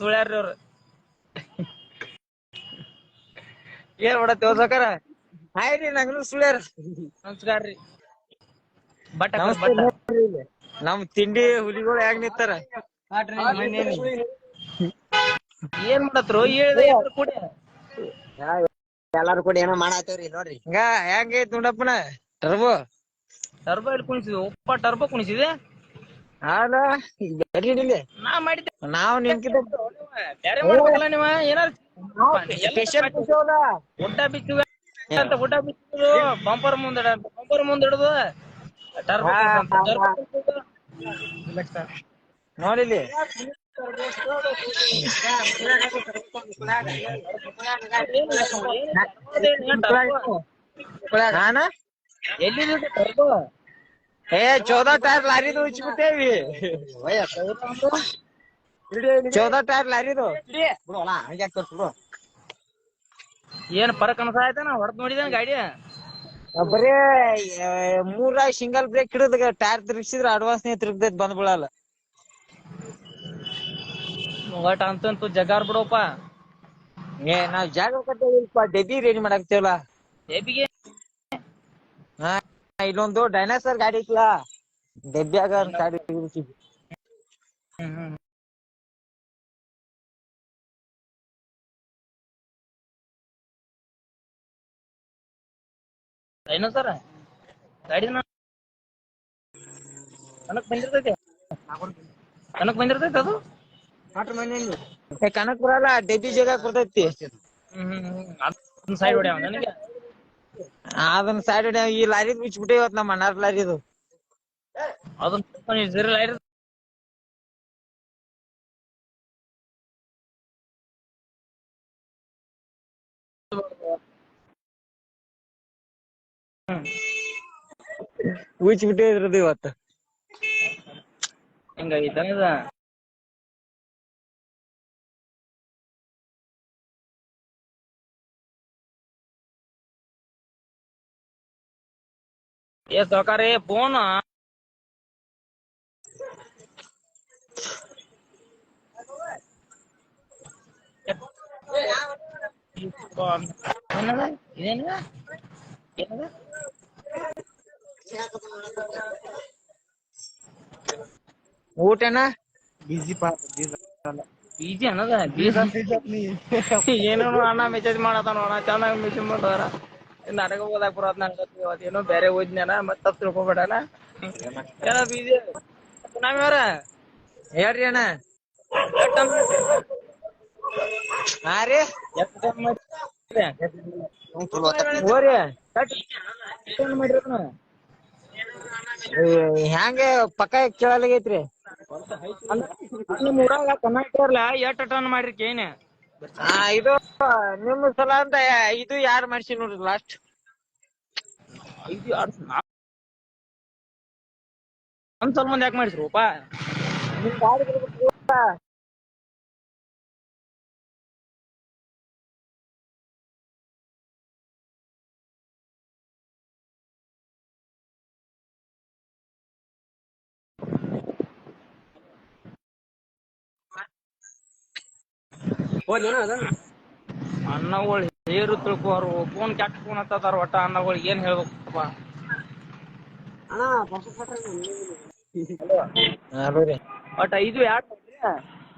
ಸುಳ್ಯಾರ್ರಿ ಅವ್ರು. ಏನ್ ಮಾಡತ್ತೇವ ಸಾಕಾರ? ಹಾಯ್ ರೀ ನಂಗನು ಸುಳ್ಯಾರ. ನಮಸ್ಕಾರ ರೀ. ಬಟ್. ನಮ್ ತಿಂಡಿ ಹುಲಿಗಳು ಹೆಂಗ್ ನಿಂತಾರ? ಏನ್ ಮಾಡತ್ರು? ಹೇಳ್ದೆ ಎಲ್ರು ಕೂಡಿ. ಎಲ್ಲಾರು ಕೂಡ ಏನೋ ಮಾಡತ್ತೇವ್ರಿ ನೋಡ್ರಿ. ಹಿಂಗ ಹೆಂಗೈತ್ ನೋಡಪ್ಪನ? ಟರ್ಬೋ? ಟರ್ಬೋ ಇಲ್ಲಿ ಕುಣಿಸಿದ್ವಿ? ಒಪ್ಪ ಟರ್ಬೋ ಕುಣಿಸಿದೆ ನಾ ಮಾಡಿದ್ದೆ ನಾವ್ ನಿನ್ಕಿಂತ ಬ್ಯಾರೆ ಮಾಡ್ಬೇಕಲ್ಲ ನೀವ ಏನಾರ ಸ್ಪೆಷಲ್ ಬಿಚ್ಚುವ ಅಂತ ಬಿಚ್ಚುದು ಬಂಪರ್ ಮುಂದ ಬಂಪರ್ ನಾನ ಎಲ್ಲಿದೆ ಟರ್ಬೋ ಏ ಚೌದ ಟೈರ್ ಲಾರಿದು ಉಚ್ಬಿಟ್ಟೇವಿ ಚೌದ ಟೈರ್ ಲಾರಿದು ಏನ್ ಪರಕ್ ಅನ್ಸ ಆಯ್ತಾನ ಹೊಡೆದ್ ನೋಡಿದೇನ ಗಾಡಿ? ಬರೇ ಮೂರ ಸಿಂಗಲ್ ಬ್ರೇಕ್ ಹಿಡಿದ ಟೈರ್ ತಿರ್ಗಿಸಿದ್ರ ಅಡ್ವಾನ್ಸ್ ನೀ ತಿರ್ಗದೈತ್ ಬಂದ್ ಬಿಡಲ್ಲ. ಒಟ್ ಅಂತಂತೂ ಜಗಾರ್ ಬಿಡೋಪ ಏ ನಾವ್ ಜಾಗ ಕಟ್ಟಿಲ್ಪ ಡೆಬಿ ರೆಡಿ ಮಾಡಾಕ್ತೇವಲ್ಲ ಡೆಬಿಗೆ ಹಾ. ಇಲ್ಲೊಂದು ಡೈನಾಸರ್ ಗಾಡಿ ಐತ್ಲ ಡೆಬ್ಬಿಯಾಗ ಗಾಡಿ ಇರ್ತಿದ್ವಿ. ಡೈನೋಸರ್ ಸರ ಗಾಡಿ ಕನಕ್ ಬಂದಿರ್ತೈತಿ? ಕನಕ್ ಬಂದಿರ್ತೈತಿ ಅದು? ಕನಕ್ ಬರಲ್ಲ ಡೆಬ್ಬಿ ಜಾಗ ಕೊಡ್ತೈತಿ. ಹ್ಮ್ ಹ್ಮ್ ಸೈಡ್ ಹೊಡ್ಯಾವ ನನಗೆ. ಅದನ್ನ ಸೈಡ್ ಈ ಲಾರಿ ಬಿಚ್ಬಿಟ್ಟೆ ಇವತ್ತು ನಮ್ಮ ಅಣ್ಣಾರ್ ಲಾರಿದು. ಅದನ್ನ ಜಿರಲ್ ಐರ್ ಉಚ್ಬಿಟ್ಟೆ ಇದ್ರದ್ದು ಇವತ್ತು. ಹಿಂಗಾಗಿತ್ತಾನ ಇದ ಏ ಸಾವ್ಕಾರೆ ಫೋನ್ ಏನದ ಇದೇನದ ಏನದ ಊಟನ ಬೀಜಿ ಅನ್ನದ ಬೀಜ ಏನೇನೋ ಅಣ್ಣ ಮೆಸೇಜ್ ಮಾಡತಾನ ಅಣ್ಣ ಚೆನ್ನಾಗಿ ಮೆಸೇಜ್ ಮಾಡಾರ ನನಗ ಓದಾಕ್ ಬರೋದ್ ನನಗ ಅದೇನೋ ಬೇರೆ ಓದ್ನ್ಯಾನ ಮತ್ತ ತಪ್ಪ ತಿಳ್ಕೊಬೇಡಣ ಏನೋ ಬೀಜಿ ಅವ್ರ, ಹೇಳ್ರಿ ಅಣ್ಣ. ಹಾ ರೀ. ಹೋರಿ. ಹ್ಯಾಂಗ ಪಕ್ಕ ಕೇಳಲಾಗೈತ್ರಿ? ನಿಮ್ ಊರಾಗ ಇರ್ಲ ಎಷ್ಟ್ ಟನ್ ಮಾಡ್ರಿ ಕೇನೆ ಆ ಇದು ನಿಮ್ಮ ಸಲ ಅಂತ ಇದು ಯಾರು ಮಾಡ್ಸಿ ನೋಡ್ರಿ ಲಾಸ್ಟ್ ಐದು ಆರು ನಮ್ ಸ್ವಲ್ಪ ಮಂದಿ ಯಾಕೆ ಮಾಡಿಸ್ರೂಪ ಅಣ್ಣಗಳು ಹೇರು ತಿಳ್ಕೋರು ಫೋನ್ ಕೆಟ್ಟ ಫೋನ್ ಹತ್ತದಾರ ಒಟ್ಟ ಅನ್ನಗಳು ಏನ್ ಹೇಳ್ಬೇಕಪ್ಪ ರೀ ಒಟ್ಟ ಇದು ಯಾಕೆ